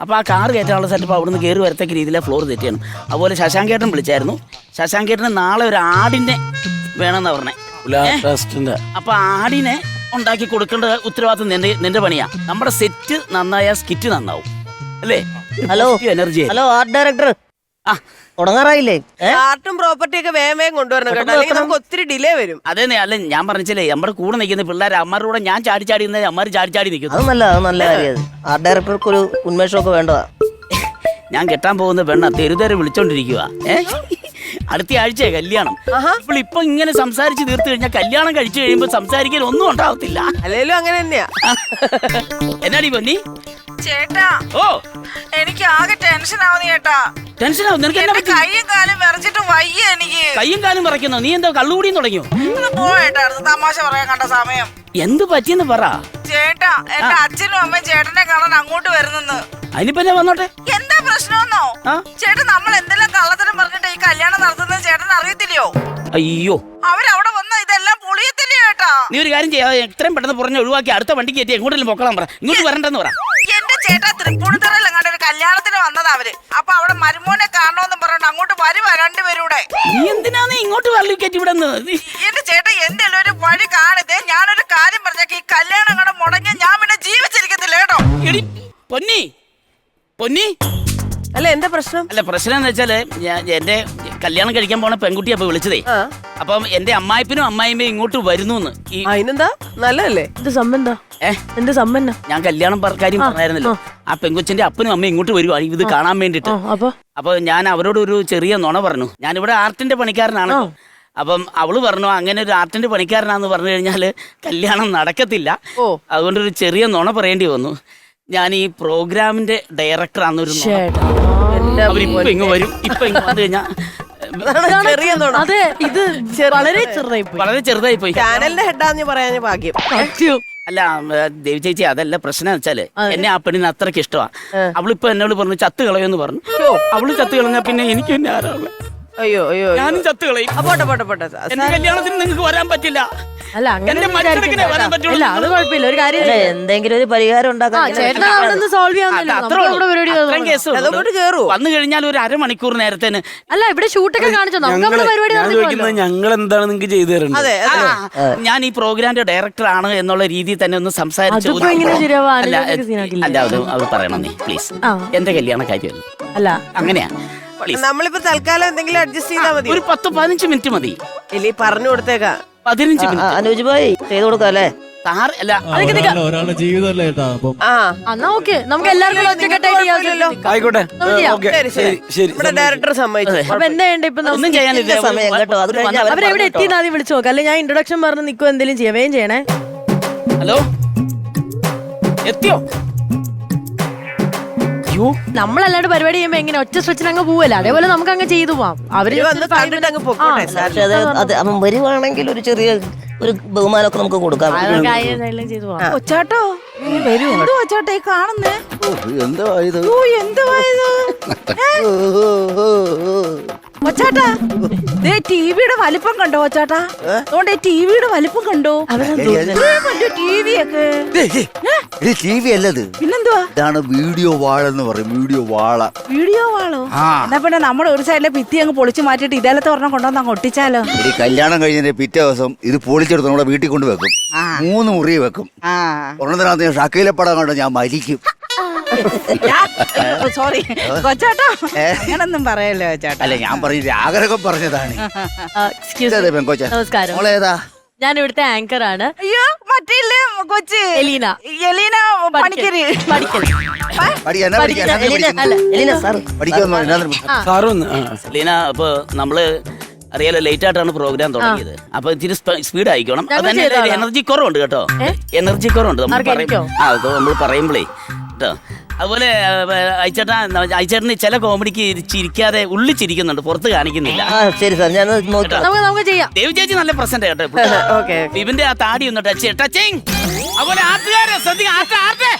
അപ്പോൾ ആ car കയറ്റാനുള്ള setup അവിടുന്ന് കയറി വരത്തക്ക രീതിയിലെ ഫ്ലോർ സെറ്റ് ചെയ്യണം അതുപോലെ ശശാങ്കേട്ടൻ വിളിച്ചായിരുന്നു. ശശാങ്കേട്ടന് നാളെ ഒരു ആടിനെ വേണമെന്നാ പറഞ്ഞേ. അപ്പോൾ അപ്പൊ ആടിനെ ഉണ്ടാക്കി കൊടുക്കേണ്ട ഉത്തരവാദിത്വം നിന്റെ നിന്റെ പണിയാ. നമ്മുടെ സെറ്റ് നന്നായ സ്കിറ്റ് നന്നാവും. അല്ലേ? Hello. Energy hello art director ആ തുടങ്ങാറായില്ലേ? ആർട്ടും പ്രോപ്പർട്ടി ഒക്കെ വേഗം വേഗം കൊണ്ടുവരണം കേട്ടോ. അല്ലെങ്കിൽ നമുക്ക് ഒത്തിരി ഡിലേ വരും. അതേ അല്ല ഞാൻ പറഞ്ഞില്ലേ നമ്മുടെ കൂടെ നിൽക്കുന്ന പിള്ളേർ അമ്മയുടെ കൂടെ ഞാൻ ചാടി ചാടി നിന്ന അമ്മമാർ ചാടി ചാടി നിൽക്കുന്നു. അത് നല്ല അത് നല്ല കാര്യം അത്. ആർട്ട് ഡയറക്ടർക്ക് ഒരു ഉന്മേഷമൊക്കെ വേണ്ടതാ. ഞാൻ കെട്ടാൻ പോകുന്ന പെണ്ണ തെരുതേരെ വിളിച്ചോണ്ടിരിക്കുക അടുത്ത ആഴ്ച കല്യാണം. ഇപ്പോൾ ഇപ്പൊ ഇങ്ങനെ സംസാരിച്ച് തീർത്തു കഴിഞ്ഞാൽ കല്യാണം കഴിച്ചു കഴിയുമ്പോൾ സംസാരിക്കാൻ ഒന്നും ഉണ്ടാവത്തില്ല. അല്ലെങ്കിലും അങ്ങനെ തന്നെയാ. എന്നാടി പൊന്നി? ചേട്ടാ. ഓ. എനിക്ക് ആകെ ടെൻഷൻ ആവുന്നു ചേട്ടാ. ടെൻഷൻ ആവുന്നു? നിനക്ക് എന്നാ എന്റെ പറ്റി? കൈയും കാലും വിറച്ചിട്ട് വയ്യ എനിക്ക്. കയ്യും കാലും വിറക്കുന്നു നീ എന്താ കള്ളുകൂടിയും തുടങ്ങിയോ? ഒന്ന് പോയേട്ടായിരുന്നു തമാശ പറയാൻ കണ്ട സമയം. എന്ത് പറ്റിയെന്ന് പറ. ചേട്ടാ എന്റെ അച്ഛനും അമ്മയും ചേട്ടനെ കാണാൻ അങ്ങോട്ട് വരുന്നെന്ന്. അതിനിപ്പോ ഞാൻ വന്നോട്ടെ? എന്താ പ്രശ്നമെന്നോ? ആ? ചേട്ടൻ നമ്മൾ എന്തെല്ലാം കള്ളത്തരം പറഞ്ഞിട്ട് ഈ കല്യാണം നടത്തുന്നത് ചേട്ടൻ അറിയത്തില്ലയോ? അയ്യോ. അവരവിടെ വന്ന ഇതെല്ലാം പൊളിയത്തില്ലയോ ചേട്ടാ? നീ ഒരു കാര്യം ചെയ്യാതെ എത്രയും പെട്ടെന്ന് പുറഞ്ഞ് ഒഴിവാക്കി അടുത്ത വണ്ടിക്ക് കയറ്റി എങ്ങോട്ടെങ്കിലും പൊക്കളാൻ പറ. ഇങ്ങോട്ട് വരണ്ടെന്ന് പറ. ചേട്ടാ തൃപ്പൂണിത്തറയിൽ അങ്ങോട്ട് ഒരു കല്യാണത്തിന് വന്നതാ അവർ. അപ്പൊ അവിടെ മരുമോനെ കാണണമെന്ന് പറഞ്ഞോണ്ട് അങ്ങോട്ട് വരുവാ രണ്ടുപേരൂടെ. നീ എന്തിനാ നീ ഇങ്ങോട്ട് വരലി കയറ്റി ഇവിടെ എന്റെ ചേട്ടാ എന്തെങ്കിലും ഒരു വഴി കാണരുതേ ഞാനൊരു കാര്യം പറഞ്ഞേക്ക്. ഈ കല്യാണം അങ്ങോട്ട് മുടങ്ങിയ ഞാൻ പിന്നെ ജീവിച്ചിരിക്കത്തില്ല കേട്ടോ. പൊന്നി. പൊന്നി. അല്ല എന്താ പ്രശ്നം? അല്ല പ്രശ്നം എന്ന് വെച്ചാൽ ഞാൻ എന്റെ കല്യാണം കഴിക്കാൻ പോണ പെൺകുട്ടിയെ അപ്പൊ വിളിച്ചതേ. അപ്പം എന്റെ അമ്മായിപ്പനും അമ്മായിമ്മയും ഇങ്ങോട്ട് വരുന്നു അതിനെന്താ? നല്ലതല്ലേ? എന്ത് സംബന്ധ? ഏ? എന്ത് സംബന്ധം? ഞാൻ കല്യാണം കാര്യം പറഞ്ഞായിരുന്നല്ലോ. ആ. പെങ്കൊച്ചിന്റെ അപ്പനും അമ്മയും ഇങ്ങോട്ട് വരുവാ. ഇത് കാണാൻ വേണ്ടിട്ട്. അപ്പൊ? ഞാൻ അവരോട് ഒരു ചെറിയ നുണ പറഞ്ഞു. ഞാനിവിടെ ആർട്ടിന്റെ പണിക്കാരനാണ്. അപ്പം അവൾ പറഞ്ഞു അങ്ങനെ ഒരു ആർട്ടിന്റെ പണിക്കാരനാന്ന് പറഞ്ഞു കഴിഞ്ഞാൽ കല്യാണം നടക്കത്തില്ല. അതുകൊണ്ട് ഒരു ചെറിയ നുണ പറയേണ്ടി വന്നു. ഞാൻ ഈ പ്രോഗ്രാമിന്റെ ഡയറക്ടർ ആണെന്നൊരു ഇപ്പൊ അവരിപ്പൊ ഇങ്ങ് വരും ഇപ്പൊ ഇങ്ങ് വന്നു കഴിഞ്ഞാ അതാണ് ചെറിയ നുണ. അതെ ഇത് വളരെ ചെറുതായി പോയി. വളരെ ചെറുതായി പോയി ചാനലിന്റെ ഹെഡാന്ന് പറയാൻ ഭാഗ്യം. സത്യം അല്ല ഏ, ദേവി ചേച്ചി അതല്ല പ്രശ്നം എന്ന് വെച്ചാൽ എന്നെ ആ പെണ്ണിന് അത്രയ്ക്ക് ഇഷ്ടമാണ് അവളിപ്പോ എന്നോട് പറഞ്ഞു ചത്ത് എന്ന് പറഞ്ഞു. അവൾ ചത്ത് കളഞ്ഞാ പിന്നെ എനിക്ക് പിന്നെ ആരാൾ അയ്യോ അയ്യോ. ഞാനും ചത്ത് കളയും പോട്ടെ പോട്ടെ പോട്ടെ എന്റെ കല്യാണത്തിന് നിങ്ങൾക്ക് വരാൻ പറ്റില്ല അല്ല അങ്ങനെ എന്റെ വരാൻ. പറ്റുള്ളൂ. ഇല്ല അത് കുഴപ്പമില്ല ഒരു കാര്യം അല്ല എന്തെങ്കിലും ഒരു പരിഹാരം ഉണ്ടാക്കാൻ ചേട്ടൻ അവിടെ നിന്ന് സോൾവ് ചെയ്യാന്നില്ല. ഇവിടെ പരിപാടി അത്രയും കേസ് ഉള്ളൂ. അതങ്ങോട്ട് കേറുവോ? വന്നു കഴിഞ്ഞാൽ ഒരു അരമണിക്കൂർ നേരത്തേന് അല്ല ഇവിടെ ഷൂട്ടൊക്കെ കാണിച്ചോ നമുക്ക് അവിടെ പരിപാടി ഞാൻ നടന്നില്ലല്ലോ ചോദിക്കുന്നത് ഞങ്ങൾ എന്താണ് നിങ്ങൾക്ക് ചെയ്തു തരുന്നത് അതെ ആ, ഞാൻ ഈ പ്രോഗ്രാമിന്റെ ഡയറക്ടർ ആണ് എന്നുള്ള രീതിയിൽ തന്നെ ഒന്ന് സംസാരിച്ചു അതിപ്പോ എങ്ങനെ? അല്ല സീനാക്കില്ലേ? അല്ല അത് അത് പറയണം നീ പ്ലീസ് ആ. എന്റെ കല്യാണ കാര്യമല്ല അല്ല അങ്ങനെയാ പ്ലീസ് നമ്മളിപ്പോ തൽക്കാലം എന്തെങ്കിലും അഡ്ജസ്റ്റ് ചെയ്താൽ മതി. ഒരു പത്ത് പതിനഞ്ച് മിനിറ്റ് മതി. ഇല്ലേ പറഞ്ഞു കൊടുത്തേക്കാം. പതിനഞ്ച് മിനിറ്റ്. അനുജ് ഭായി ചെയ്തു കൊടുക്കാം അല്ലേ? സാർ അല്ല ഒരാളുടെ ഒരാളുടെ ജീവിതമല്ലേ ഏട്ടാ? അപ്പം ആ. എന്നാ ഓക്കെ നമുക്ക് എല്ലാവർക്കും കൂടെ ഒറ്റക്കെട്ടായിട്ട് ഈ കുഴപ്പമില്ലല്ലോ. അവസരത്തിൽ നിൽക്കാം. ആയിക്കോട്ടെ. നമുക്ക് ചെയ്യാം. ഓക്കെ. ശരി, ശരി. ശരി നമ്മുടെ ഡയറക്ടർ സമ്മതിച്ചു. അപ്പൊ എന്താ വേണ്ടേ ഇപ്പൊ ഒന്നും നമുക്ക് ചെയ്യാനില്ല. സമയം കേട്ടോ, അത് കഴിഞ്ഞ് അവരെ അവരെവിടെ പറഞ്ഞിട്ടോ. എത്തി ആദ്യം വിളിച്ചു നോക്കാം. അല്ലെ ഞാൻ ഇൻട്രൊഡക്ഷൻ പറഞ്ഞ് നിൽക്കുക എന്തെങ്കിലും ചെയ്യാം വേഗം ചെയ്യണേ. ഹലോ? എത്തിയോ? അയ്യോ നമ്മളല്ലാണ്ട് പരിപാടി ചെയ്യുമ്പോ എങ്ങനെ ഒറ്റ സ്ട്രെച്ചിന് അങ്ങ് പോവല്ലേ? അതേപോലെ നമുക്ക് അങ്ങ് ചെയ്തു പോവാം. അവർ just വന്ന് five കണ്ടിട്ട് അങ്ങ് പൊക്കോട്ടെ, ആ. പക്ഷെ അത് അത് അവൻ വരുവാണെങ്കിൽ ഒരു ചെറിയ ഒരു ബഹുമാനമൊക്കെ നമുക്ക് കൊടുക്കാം. അത് നമുക്ക് ആയി സൈഡിലും ചെയ്തു പോവാം. കൊച്ചാട്ടോ എന്ത് കൊച്ചാട്ടോ ഈ കാണുന്നേ? എന്തോ ഇത്? ഓ എന്തുവാ ഇത്? കൊച്ചാട്ടാ ദേ ടിവിയുടെ വലിപ്പം കണ്ടോ ഒച്ചാട്ടാ അതുകൊണ്ട് ടിവിയുടെ വലിപ്പം കണ്ടോ? ടി വി ഒക്കെ ഇത് ടി വി അല്ലത് പിന്നെന്തുവാ? ഇതാണ് വീഡിയോ വാൾ എന്ന് പറയും വീഡിയോ വാള. വീഡിയോ വാളോ. എന്നാ പിന്നെ നമ്മുടെ ഒരു സൈഡിലെ ഭിത്തി അങ്ങ് പൊളിച്ചു മാറ്റിയിട്ട് ഇതേലത്തെ ഒരെണ്ണം കൊണ്ടുവന്ന് അങ്ങ് ഒട്ടിച്ചാലോ? ഈ കല്യാണം കഴിഞ്ഞതിന്റെ പിറ്റേ ദിവസം ഇത് പൊളിച്ചെടുത്ത് നമ്മുടെ വീട്ടിൽ കൊണ്ട് വെക്കും മൂന്ന് മുറി വെക്കും. ഒരെണ്ണത്തിനകത്ത് ഞാൻ ഷക്കീലെ പടം കണ്ടോ ഞാൻ മരിക്കും. സോറി കൊച്ചാട്ടോ അങ്ങനൊന്നും പറയല്ലോ ചേട്ടാ അല്ല ഞാൻ പറഞ്ഞ ആഗ്രഹം പറഞ്ഞതാണ്. നമസ്കാരം. മോളേതാ? ഞാൻ ഇവിടുത്തെ ആങ്കർ ആണ്. അയ്യോ മറ്റില്ലേ കൊച്ച്? എലീന. എലീന പണിക്കരി. എലീന ഇപ്പൊ നമ്മൾ അറിയാലോ ലേറ്റ് ആയിട്ടാണ് പ്രോഗ്രാം തുടങ്ങിയത്. അപ്പൊ ഇച്ചിരി സ്പീഡ് ആയിക്കോണം. അത് ഞങ്ങൾ തന്നെ ചെയ്തോളാം. എനർജി കുറവുണ്ട് കേട്ടോ. എനർജി കുറവുണ്ട് നമ്മൾ ആ നമ്മൾ പറയുമ്പോഴേ കേട്ടോ. അതുപോലെ അയച്ചേട്ടാ അയച്ചേട്ടന് ചില കോമഡിക്ക് ചിരിക്കാതെ ഉള്ളി ചിരിക്കുന്നുണ്ട് പുറത്ത് കാണിക്കുന്നില്ല. ആ ശരി സാർ ഞാൻ നമുക്ക് നമുക്ക് ചെയ്യാം. ദേവി ചേച്ചി നല്ല പ്രസന്റ് കേട്ടോ ഇവന്റെ ആ താടി ഒന്ന് ടച്ച് ടച്ചിങ്. അതുപോലെ ആട്ടുകാരെ ശ്രദ്ധിക്കുക ആട്ടെ ആട്ടെ.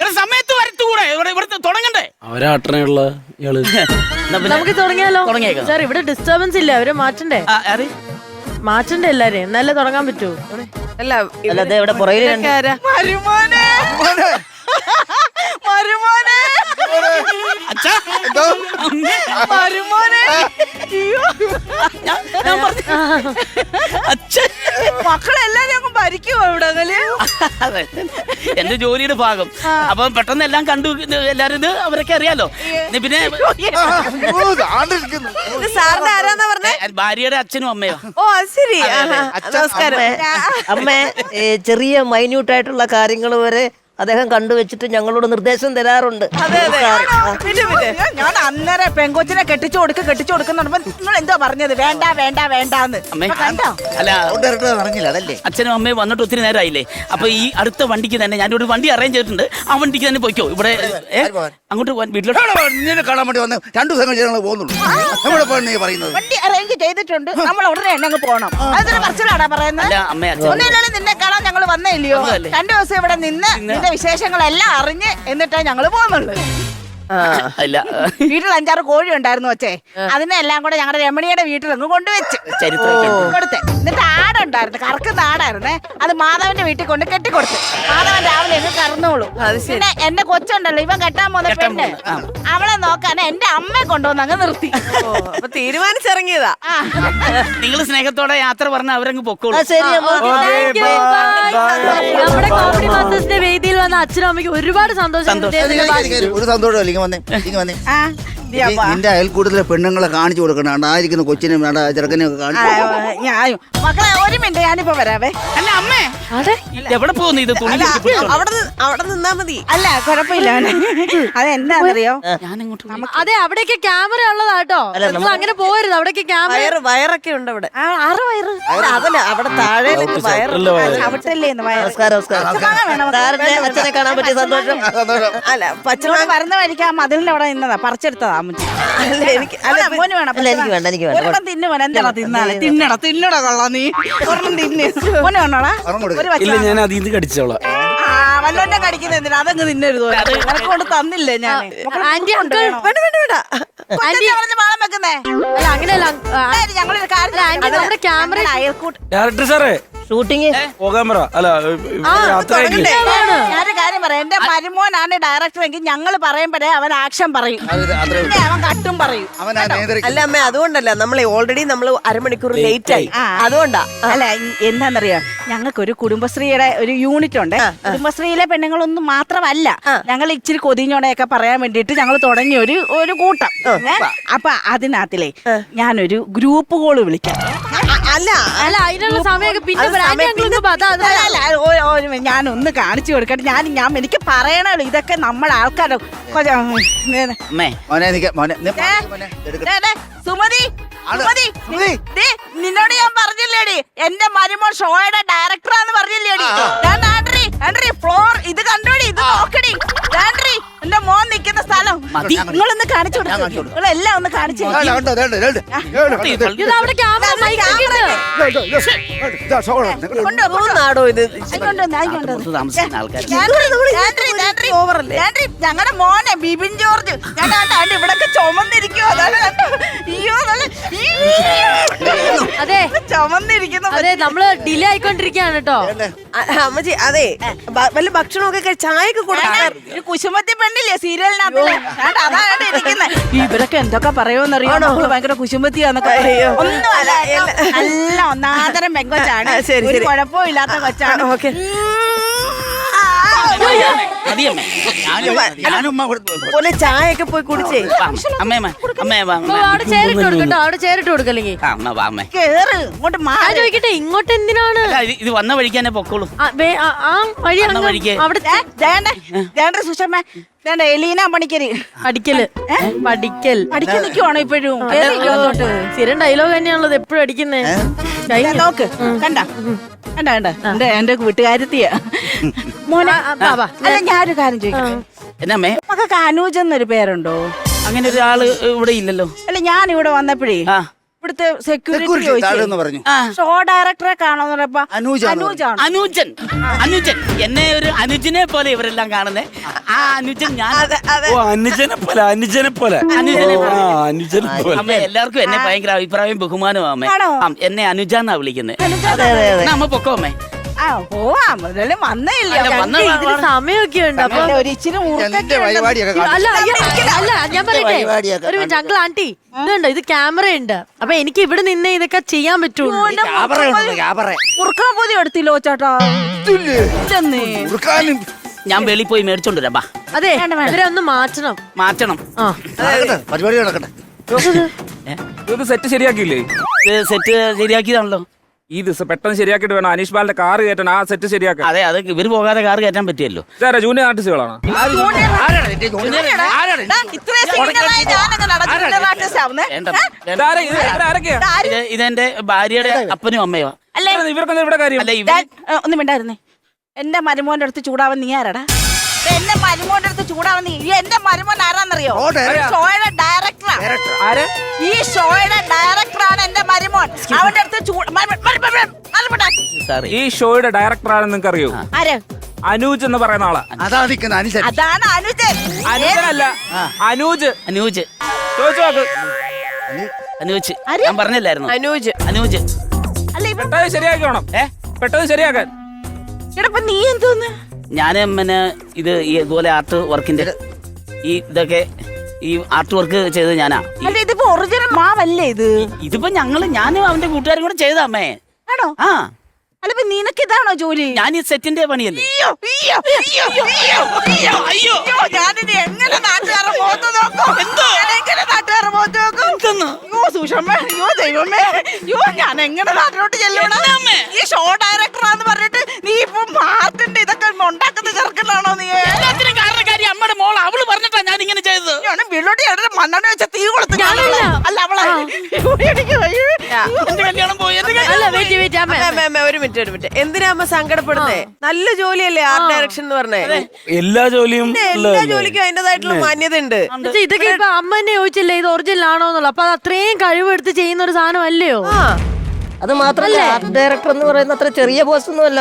ഇവിടെ സമയത്ത് വരത്തുകൂടെ? ഇവിടെ ഇവിടുത്തെ തുടങ്ങണ്ടേ? അവരാട്ടനെയുള്ള നമുക്ക് തുടങ്ങിയാലോ? തുടങ്ങിയേക്കാം. സാർ ഇവിടെ ഡിസ്റ്റർബൻസ് ഇല്ല അവരെ മാറ്റണ്ടേ? മാറ്റണ്ടേ എല്ലാരെയും? എന്നാലേ തുടങ്ങാൻ പറ്റൂ. അല്ല അല്ല ദേ ഇവിടെ ആരാ? മരുമോനെ അച്ഛാ എന്തോ? മരുമോനെ അയ്യോ. ഞാൻ- ഞാൻ പറഞ്ഞു. അച്ഛൻ മക്കളെല്ലാം ഞങ്ങൾ ഭരിക്കുമോ ഇവിടെ അതെ. എന്റെ ജോലിയുടെ ഭാഗം. അപ്പൊ പെട്ടെന്ന് എല്ലാം കണ്ടു ഇത് എല്ലാരും ഇത് അവരൊക്കെ അറിയാലോ? ഇനി പിന്നെ ഓ, ആണ്ടിരിക്കുന്നു. ഇത് സാറിന്റെ ആരാന്നാ പറഞ്ഞേ? ഏ, ഭാര്യയുടെ അച്ഛനും അമ്മയോ? ഓ അത് ശരി. ആഹാ. അച്ഛൻ- നമസ്കാരം. അമ്മ ഏ, ചെറിയ മൈന്യൂട്ട് ആയിട്ടുള്ള കാര്യങ്ങൾ വരെ അദ്ദേഹം കണ്ടുവച്ചിട്ട് ഞങ്ങളോട് നിർദ്ദേശം തരാറുണ്ട്. അതെ അതെ. പിന്നെ പിന്നെ. ഞാൻ അന്നേരം പെങ്കൊച്ചിനെ കെട്ടിച്ചു കൊടുക്ക് കെട്ടിച്ചു കൊടുക്കുന്നുണ്ടപ്പോ നിങ്ങൾ എന്തോ പറഞ്ഞത്? വേണ്ട വേണ്ട വേണ്ടാന്ന്. അമ്മേ കണ്ടോ? അല്ല സൗണ്ട് ഇരട്ടത് അറിഞ്ഞില്ല അതല്ലേ? അച്ഛനും അമ്മയും വന്നിട്ട് ഒത്തിരി നേരമായില്ലേ അപ്പൊ ഈ അടുത്ത വണ്ടിക്ക് തന്നെ ഞാനൊരു വണ്ടി അറേഞ്ച് ചെയ്തിട്ടുണ്ട്. ആ വണ്ടിക്ക് തന്നെ പോയിക്കോ. ഇവിടെ ഏ, ആര് പോവാൻ? അങ്ങോട്ട് പോവാൻ വീട്ടിലോട്ട്. നിന്നെ കാണാൻ വേണ്ടി വന്ന് രണ്ടു ദിവസം കഴിഞ്ഞ് ഞങ്ങൾ പോകുന്നുള്ളൂ. എവിടെ പോയി നീ പറയുന്നത്? വണ്ടി അറേഞ്ച് ചെയ്തിട്ടുണ്ട്. നമ്മൾ ഉടനെ തന്നെ അങ്ങ് പോണം. അതിന് പറച്ചിലാടാ പറയുന്നത്? അല്ല അമ്മേ, അച്ഛൻ നിന്നെ കാണാൻ ഞങ്ങൾ വന്നേ ഇല്ലയോ? രണ്ടു ദിവസം ഇവിടെ നിന്ന് നിന്റെ വിശേഷങ്ങളെല്ലാം അറിഞ്ഞ് എന്നിട്ടാ ഞങ്ങൾ പോകുന്നുള്ളു അല്ല. വീട്ടിൽ അഞ്ചാറ് കോഴി ഉണ്ടായിരുന്നു വച്ചേ അതിനെ എല്ലാം കൂടെ ഞങ്ങളുടെ രമണിയുടെ വീട്ടിൽ അങ്ങ് കൊണ്ടുവച്ച് കൊടുത്തെ. എന്നിട്ട് എന്നിട്ട് ആടുണ്ടായിരുന്നു കറക്കുന്ന ആടായിരുന്നേ അത് മാധവന്റെ വീട്ടിൽ കൊണ്ട് കെട്ടിക്കൊടുത്തു മാധവൻ രാവിലെ അങ്ങ് കറന്നോളൂ പിന്നെ എന്റെ കൊച്ചുണ്ടല്ലോ ഇവൻ കെട്ടാൻ പോകുന്ന കെട്ടാൻ പെണ്ണ് അവളെ നോക്കാൻ എന്റെ അമ്മയെ കൊണ്ടുവന്ന് അങ്ങ് നിർത്തി ഓ അപ്പൊ തീരുമാനിച്ചിറങ്ങിയതാ ആ. നിങ്ങൾ സ്നേഹത്തോടെ യാത്ര പറഞ്ഞ അവരങ്ങ് ആ, പൊക്കോളൂ ശരി അമ്മ Thank you, bye. നമ്മുടെ കോമഡി മാസ്റ്റേഴ്സിന്റെ വേദിയിൽ വന്ന അച്ഛനും അമ്മയ്ക്ക് ഒരുപാട് സന്തോഷം സന്തോഷം. ഒരു സന്തോഷമല്ല ഇങ്ങനെ വന്നേ ഇങ്ങനെ വന്നേ ആ നിന്റെ അയൽക്കൂട്ടത്തിലെ പെണ്ണുങ്ങളെ കാണിച്ചു കൊടുക്കണം ആയിരിക്കുന്ന കൊച്ചിനും വേണ്ട ചെറുക്കനെയും ഒക്കെ കാണിച്ചു ഞാൻ മക്കളെ ഒരു മിനിറ്റ് ഞാനിപ്പോ വരാവേ. അല്ല അമ്മേ. അതെ. എവിടെ പോകുന്നു ഇത്? തുണി? അവിടെ അവിടെ നിന്നാ മതി. അല്ല കുഴപ്പമില്ല. അതെന്താണെന്നറിയോ? ഞാനിങ്ങോട്ട് അതെ അവിടേക്ക് ക്യാമറ ഉള്ളതാട്ടോ നിങ്ങൾ അങ്ങനെ പോകരുത് അവിടേക്ക് ക്യാമറ വയറ് വയറൊക്കെ ഉണ്ട് അവിടെ. ആറ് വയറ്. അല്ല, അതല്ല അവിടെ താഴെ അല്ല, വയറ്. അവിട്ടല്ലേ എന്ന് വയറ്? നമസ്കാരം നമസ്കാരം. സാറിന്റെ കാണാൻ പറ്റിയ സന്തോഷം. അല്ല പച്ചമ പച്ചമോൾ വരുന്ന വഴിക്ക് ആ മതിലിന്റെ അവിടെ നിന്നതാ പറിച്ചെടുത്തതാ. അമ്മച്ചി അല്ല, എനിക്ക് അല്ല അല്ല, മോന് വേണം അല്ല, എനിക്ക് വേണ്ട, എനിക്ക് വേണ്ട. ഒരെണ്ണം തിന്നു മോനെ എന്താ തിന്നാളെ തിന്നട തിന്നട കൊള്ളാം നീ. ഒരെണ്ണം തിന്ന്. മോനെ വേണോടാ ഒരെണ്ണം കൊടുക്ക്. ഒരു ഇല്ല വച്ച ഞാൻ അതിൽ നിന്ന് കടിച്ചോളാം. ആ വല്ലോന്റെ കടിക്കുന്ന എന്തിനാ? അതങ്ങ് തിന്നരുത് നിനക്ക് കൊണ്ട് തന്നില്ലേ ഞാൻ? ആന്റി അങ്കിൾ വേണ്ട വേണ്ട വേണ്ട. ആന്റി. പറഞ്ഞ് മാളം വെക്കുന്നേ? അല്ല അങ്ങനെയല്ല ആ, അതായത് ഞങ്ങളൊരു കാര്യം അല്ല, ആന്റി, നമ്മുടെ അയൽക്കൂട്ട് ഡയറക്ടർ സാറേ ഷൂട്ടിങ്. പോകാൻ പറ. അല്ല കാര്യം പറയാം. എന്റെ മരുമോനാണ് ഡയറക്ടർ എങ്കിൽ ഞങ്ങൾ പറയുമ്പോഴേ അവൻ ആക്ഷൻ പറയും. പിന്നെ അവൻ കട്ടും പറയും. അവൻ ആ നിയന്ത്രിക്കും അല്ല അമ്മ അതുകൊണ്ടല്ല. നമ്മൾ ഓൾറെഡി നമ്മൾ അരമണിക്കൂർ ലേറ്റ് ആയി. അതുകൊണ്ടാ. അല്ല എന്താന്നറിയോ? ഞങ്ങൾക്ക് ഒരു കുടുംബശ്രീയുടെ ഒരു യൂണിറ്റ് ഉണ്ട്. കുടുംബശ്രീയിലെ പെണ്ണുങ്ങളൊന്നും മാത്രമല്ല. ഞങ്ങൾ ഇച്ചിരി കൊതിഞ്ഞോടെയൊക്കെ പറയാൻ വേണ്ടിയിട്ട് ഞങ്ങൾ തുടങ്ങിയ ഒരു ഒരു കൂട്ടം. ഏ? അപ്പൊ അതിനകത്തിലേ ഞാനൊരു ഗ്രൂപ്പ് കോൾ വിളിക്കാം. അല്ല അല്ല അതിനുള്ള സമയമൊക്കെ പിന്നെ ഓ- ഞാനൊന്ന് കാണിച്ചു കൊടുക്കട്ടെ. ഞാൻ ഞാൻ എനിക്ക് പറയണല്ലോ ഇതൊക്കെ നമ്മൾ ആൾക്കാരോ സുമതി സുമതി സുമതി. ദേ, നിന്നോട് ഞാൻ പറഞ്ഞില്ലേടി എന്റെ മരുമോൾ ഷോയുടെ ഡയറക്ടറാന്ന് പറഞ്ഞില്ലേടി. ഞാൻ ആൻഡ്രി ഫ്ലോർ ഇത് കണ്ടോടി ഇത് നോക്കടി. ആൻഡ്രി എന്റെ മോൻ നിൽക്കുന്ന സ്ഥലം. മതി. നിങ്ങളൊന്ന് കാണിച്ചു ഞാൻ കൊടുക്കും. കാണിച്ചു കൊടുക്കാം. നിങ്ങളെല്ലാം ഒന്ന് കാണിച്ചു നാടോ ഇത്. ഞങ്ങളുടെ മോനെ ബിബിൻ ജോർജ്. ഞാൻ കണ്ടാണ്ട് ഇവിടൊക്കെ ചുമന്നിരിക്കുവോ. അതാണ് കണ്ടോ? അയ്യോ അതെ. ചുമന്നിരിക്കുന്നു. അതെ നമ്മൾ ഡിലേ ആയിക്കൊണ്ടിരിക്കുകയാണ് കേട്ടോ. അമ്മച്ചി അതെ. വല്ല ഭക്ഷണമൊക്കെ ചായയൊക്കെ കൊടുക്കാൻ കുശുമത്തി പെണ്ണില്ലേ സീരിയലിനകത്ത് ഇവരൊക്കെ എന്തൊക്കെ പറയുമെന്നറിയോ നമ്മൾ ഭയങ്കര കുശുമത്തിയാന്നൊക്കെ ഒന്നും ഒന്നുമല്ല അല്ല, എല്ല- നല്ല ഒന്നാന്തരം പെങ്കൊച്ചാണ് കുഴപ്പമില്ലാത്ത കൊച്ചാണ്. ഓക്കേ. മതിയമ്മേ ഞാനും ഞാനും ഉമ്മ കൊടുത്തു ചായയൊക്കെ പോയി കുടിച്ചേ അമ്മേ അമ്മേ അവിടെ ചേരിട്ട് കൊടുക്കും കേട്ടോ അവിടെ ചേരിട്ട് കൊടുക്കല്ലെങ്കിൽ ആ അമ്മ വാ അമ്മേ കേറ് ഇങ്ങോട്ട് ഞാൻ ചോദിക്കട്ടെ ഇങ്ങോട്ട് എന്തിനാണ് അല്ല, ഇത് ഇത് വന്ന വഴിക്ക് തന്നെ പൊക്കോളൂ ആ, വഴി അങ്ങ് വഴിക്ക്. അവിടെ ദേണ്ട സുഷമ്മ ദേണ്ട എലീന പണിക്കര്. അടിക്കൽ. പഠിക്കൽ പഠിക്കാൻ നിൽക്കുവാണോ ഇപ്പോഴും? സ്ഥിരം ഡയലോഗ് തന്നെയാണല്ലോ എപ്പോഴും അടിക്കുന്നേ. നോക്ക്. കണ്ട. കണ്ട കണ്ട. എന്റെ എന്റെ വീട്ടുകാരത്തിയ മോനെ അല്ല ഞാനൊരു കാര്യം ചോദിക്കാം എന്നാ അമ്മേ മക്കൾക്ക് അനൂജ് എന്നൊരു പേരുണ്ടോ? അങ്ങനെ ഒരാൾ ഇവിടെ ഇല്ലല്ലോ. അല്ല ഞാൻ ഇവിടെ വന്നപ്പോഴേ ആ. ഇവിടുത്തെ സെക്യൂരിറ്റി സെക്യൂരിറ്റി താഴെ എന്ന് പറഞ്ഞു. ഷോ ഡയറക്ടറെ കാണാന്ന് പറഞ്ഞപ്പോ അനൂജാണ്. അനൂജാണ് അനുജൻ. അനുജൻ. എന്നെ ഒരു അനുജനെ പോലെ ഇവരെല്ലാം കാണുന്നേ. ആ അനുജൻ ഞാൻ ഓ അനുജനെ പോലെ അനുജനെ പോലെ. അനുജനെ ഓ, ആ അനുജനെ പോലെ. അമ്മ എല്ലാവർക്കും എന്നെ ഭയങ്കര അഭിപ്രായം ബഹുമാനവും അമ്മേ ആണോ? ആ, എന്നെ അനുജ എന്നാ വിളിക്കുന്നത് അമ്മ പൊക്കോ അമ്മേ? ആ പോവാം. മുതലും അല്ല, വന്ന ഇതിന് സമയമൊക്കെ ഉണ്ട്. അപ്പൊ ഒരു ഇച്ചിരി എന്റെ. പരിപാടിയൊക്കെ. അല്ല അയ്യോ, അല്ല ഞാൻ പറയട്ടെ. പരിപാടിയൊക്കെ ഒരു മിനിറ്റ് അങ്കിൾ ആന്റി ഇതുണ്ട്? ഇത് ക്യാമറ ഉണ്ട്. അപ്പൊ എനിക്ക് ഇവിടെ നിന്ന് ഇതൊക്കെ ചെയ്യാൻ പറ്റുള്ളൂ. ഉണ്ട്, എടുത്തില്ലോ ചേട്ടാ. ഇല്ലെന്നേ. ഉറുക്കാനും. ഞാൻ വെളി പോയി മേടിച്ചോണ്ട് വരാം ബാ. അതെ ഇവരെ ഒന്ന് മാറ്റണം. മാറ്റണം. ആ. നടക്കട്ടെ, പരിപാടി നടക്കട്ടെ. ഇത് സെറ്റ് ശരിയാക്കിയില്ലേ? ഇത് സെറ്റ് ശരിയാക്കിയതാണല്ലോ. ഈ ദിവസം പെട്ടെന്ന് ശരിയാക്കിട്ട് വേണം. അനീഷ് ബാലിന്റെ കാർ കയറ്റാൻ ആ സെറ്റ് ശരിയാക്കാൻ. അതെ അത് ഇവർ പോകാതെ കാർ കയറ്റാൻ പറ്റിയല്ലോ. ഇതാരാ? ജൂനിയർ? ആർട്ടിസ്റ്റുകളാണ് ഇതെന്റെ ഭാര്യയുടെ അപ്പനും അമ്മയോ അല്ല ഇവർക്കൊന്നും ഇവിടെ കാര്യം? വേണ്ടായിരുന്നേ ഒന്ന് മിണ്ടായിരുന്നേ. എന്റെ മരുമോന്റെ അടുത്ത് ചൂടാവൻ നീ ആരാടാ? എന്റെ മരുമോന്റെ അടുത്ത് ചൂടാവൻ നീ എന്റെ മരുമോൻ ആരാന്നറിയോ? ഷോയുടെ ഡയറക്ടറാണ് ഈ ഷോയുടെ ഡയറക്ടറാണ് എന്റെ മരുമോൻ. അവന്റെ അടുത്ത് സാറി ഈ ഷോയുടെ ഡയറക്ടർ ആണെന്ന് നിങ്ങൾക്ക് അറിയോ ആര്? അനൂജ് എന്ന് പറയുന്ന ആളാ. അതാ നിൽക്കുന്ന അനുസരിച്ച് അതാണ് അനുജൻ അനുജനല്ല അനൂജ്. അനൂജ്. ചോദിച്ചു നോക്ക്. അനൂജ്. ഞാൻ പറഞ്ഞില്ലായിരുന്നു. അനൂജ്. അനൂജ്. അല്ല ഇവ പെട്ടെന്ന് ശരിയാക്കണം ഏ? പെട്ടെന്ന് ശരിയാക്കാൻ. എടപ്പ നീ എന്തോന്ന്? ഞാൻ പിന്നെ ഇത് ഈ ഇതുപോലെ ആർട്ട് വർക്കിന്റെ ഈ ഇതൊക്കെ ഈ ആർട്ട് വർക്ക് ചെയ്തത് ഞാനാ. അല്ല ഇതിപ്പോ ഒറിജിനൽ മാവല്ലേ ഇത്? ഇതിപ്പോ ഞങ്ങൾ ഞാനും അവന്റെ കൂട്ടുകാരും കൂടെ ചെയ്താ അമ്മേ. ആണോ? ആ. അല്ല ഇപ്പൊ നിനക്ക് ഇതാണോ ജോലി? ഞാൻ ഈ സെറ്റിന്റെ പണിയല്ലേ? അയ്യോ, അയ്യോ, അയ്യോ, അയ്യോ, അയ്യോ, അയ്യോ. ഞാനിനി എങ്ങനെ നാട്ടുകാരുടെ മുഖത്ത് നോക്കും? ഞാൻ എങ്ങനെ നാട്ടുകാരുടെ മുഖത്ത് നോക്കും? അയ്യോ, സുഷമ്മേ, അയ്യോ, ദൈവമേ, അയ്യോ, ഞാൻ എങ്ങനെ നാട്ടിലോട്ട് ചെല്ലണം? ഈ ഷോ അമ്മ അമ്മ, അമ്മ, അമ്മ, ഒരു മിനിറ്റ് ഒരു മിനിറ്റ്. എന്തിനാ അമ്മ സങ്കടപ്പെടുന്നേ? നല്ല ജോലിയല്ലേ ആർട്ട് ഡയറക്ഷൻ എന്ന് പറഞ്ഞേ? എല്ലാ ജോലിയും പിന്നെ എല്ലാ ജോലിക്കും അതിന്റേതായിട്ടുള്ള മാന്യത ഉണ്ട് എന്നുവെച്ചാ ഇതൊക്കെ ഇപ്പൊ അമ്മ തന്നെ ചോദിച്ചില്ലേ ഇത് ഒറിജിനൽ ആണോ എന്നുള്ള? അപ്പൊ അത് അത്രയും കഴിവെടുത്ത് ചെയ്യുന്ന ഒരു സാധനം അല്ലയോ? അത് മാത്രമല്ല ആർട്ട് ഡയറക്ടർ എന്ന് പറയുന്ന അത്ര ചെറിയ പോസ്റ്റ് ഒന്നുമല്ല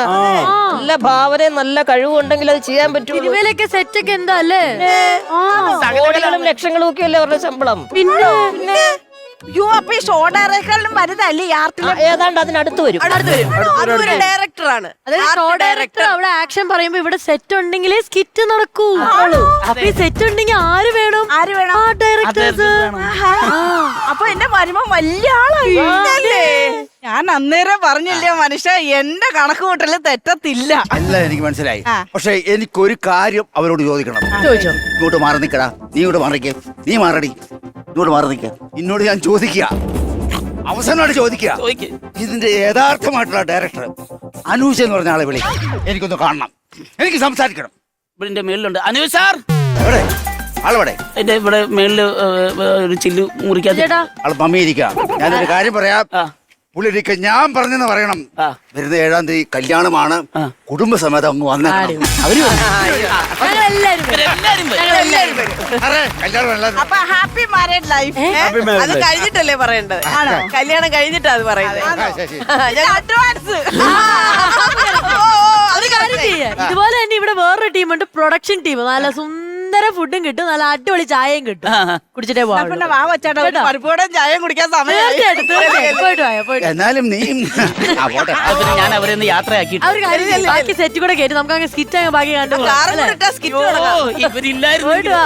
നല്ല ഭാവനയും നല്ല കഴിവുണ്ടെങ്കിൽ അത് ചെയ്യാൻ പറ്റും തിരുവേലൊക്കെ സെറ്റ് ഒക്കെ എന്താ അല്ലേ? ആ. കോടികളും ലക്ഷങ്ങളും ഒക്കെ അല്ലേ അവരുടെ ശമ്പളം. പിന്നെ? അയ്യോ അപ്പൊ ഈ ഷോ ഡയറക്ടറിലും വലുതല്ലേ ഈ ആർട്ടിലെ ആ, ഏതാണ്ട് അതിനടുത്ത് വരും. അടുത്ത് വരും. അതും ഒരു ഡയറക്ടറാണ് അതായത് ഷോ ഡയറക്ടർ അവിടെ ആക്ഷൻ പറയുമ്പോ ഇവിടെ സെറ്റ് ഉണ്ടെങ്കിലേ സ്കിറ്റ് നടക്കൂ. അപ്പൊ ഈ സെറ്റ് ഉണ്ടെങ്കിൽ ആര് വേണം? ആര് വേണം? ആ ഡയറക്ടേഴ്സ് അപ്പൊ എന്റെ വരുമ്പോ വലിയ ആളായി ഞാൻ അന്നേരം പറഞ്ഞില്ലേ മനുഷ്യ എന്റെ കണക്ക് കൂട്ടൽ തെറ്റത്തില്ല. അല്ല എനിക്ക് മനസ്സിലായി. പക്ഷെ എനിക്കൊരു കാര്യം അവരോട് ചോദിക്കണം. ചോദിച്ചോ. ഇങ്ങോട്ട് മാറി നിക്കടാ. നീ ഇങ്ങോട്ട് മാറിക്കേ. നീ മാറടി. ഇങ്ങോട്ട് മാറി എന്നോട് ഞാൻ ചോദിക്കുക. അവസാനമായിട്ട് ചോദിക്കുക. ചോദിക്ക്. ഇതിന്റെ യഥാർത്ഥമായിട്ടുള്ള ഡയറക്ടർ അനൂജ് എന്ന് പറഞ്ഞ ആളെ വിളി. എനിക്കൊന്ന് കാണണം. എനിക്ക് സംസാരിക്കണം. ഇവിടെ മേളിലുണ്ട്. അനു സാർ. എവിടെ? ആളെവിടെ? എന്റെ ഇവിടെ മേളിൽ ഏ, ഏ, ഒരു ചില്ല് മുറിക്കാത്ത ചേട്ടാ ആൾ മമ്മി ഇരിക്കാം ഞാനൊരു കാര്യം പറയാം. ആ. പുള്ളിരിക്ക ഞാൻ പറഞ്ഞെന്ന് പറയണം. വരുന്ന ഏഴാം തീയതി കല്യാണമാണ്. കുടുംബസമേതം അങ്ങ് വന്ന അവർ അപ്പൊ ഹാപ്പി മാരേഡ് ലൈഫ് അത്. കഴിഞ്ഞിട്ടല്ലേ പറയേണ്ടത് കല്യാണം കഴിഞ്ഞിട്ടാ അത് പറയുന്നത്. അഡ്വാൻസ്. ഇതുപോലെ തന്നെ ഇവിടെ വേറൊരു ടീമുണ്ട് പ്രൊഡക്ഷൻ ടീം നല്ല സുന്ദര ഫുഡും കിട്ടും. നല്ല അടിപൊളി ചായയും കിട്ടും. കുടിച്ചിട്ടേ പോവാം വാ വച്ചാട്ടോ പരിപ്പോടെ ചായയും കുടിക്കാൻ സമയം പോയിട്ട് വായോ പോയിട്ട് എന്നാലും നീ ആ, പോട്ടെ. ഞാൻ അവരെ ഒന്ന് യാത്രയാക്കിയിട്ട് ആ ഒരു കാര്യം ചെയ്യ്. ബാക്കി സെറ്റ് കൂടെ കയറ്റി നമുക്ക് അങ്ങ് സ്കിറ്റ് അങ്ങ് ബാക്കി കണ്ടു കാറും കൂടെ ഇട്ടാ skit തുടങ്ങാം. ഓ ഇവരില്ലായിരുന്നു പോയിട്ട് വാ.